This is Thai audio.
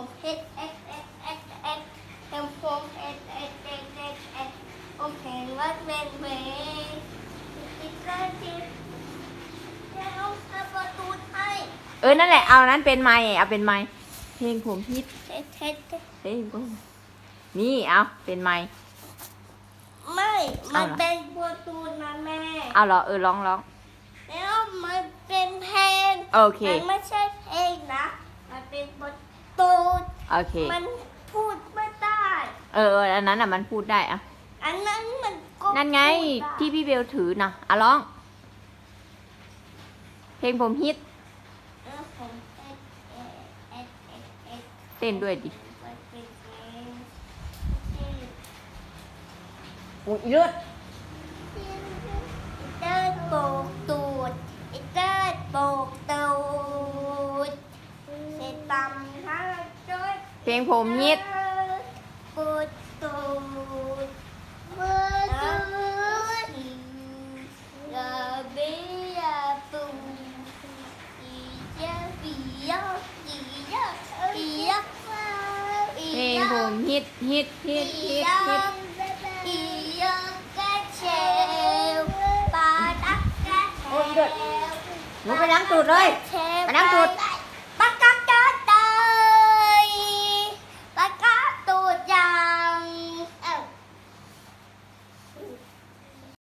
ผมเอ็ดเอ็ดเอ็ดเอ็ดเอ็ดเอ็มผมเอ็ดเอ็ดเอ็ดเอ็ดเอ็ดผมเห็นว่าเป็นเวติดได้ที่จะเอาประตูให้เออนั่นแหละเอานั้นเป็นไม้เอาเป็นไม้เพลงผมฮิตเท็ดเท็ดเท็ดเพลงผมนี่เอาเป็นไม้ไม่เอามันเหรอเป็นประตูนะแม่เอาเหรอเออร้องร้องแล้วมันเป็นเพลงโอเคมันไม่ใช่เพลงนะ มันเป็นประตู โอเค มันพูดไม่ได้เออเออ อันนั้นอะมันพูดได้อะอันนั้นมันก็นั่นไงพูดด้ที่พี่เบลถือนะอะร้อง เพลงผมฮิต เออผมเอ็ดเอ็ดเอ็ดเอ็ดเอ็ดเต้นด้วยดิมันเป็นเพลงที่อุ้ยเลือดเดินโบกตูดไอ้เดินโบกตูดเสร็จตำทั้งจุด เพลงผมฮิตปูดตูปูตูดยาบียปูอียาบียอียาอียเพลงผมฮิตฮิตฮิตฮิตฮิตอียกะเชลปาดักกะเชลหนูไปล้างตูดเลยไปล้างตูด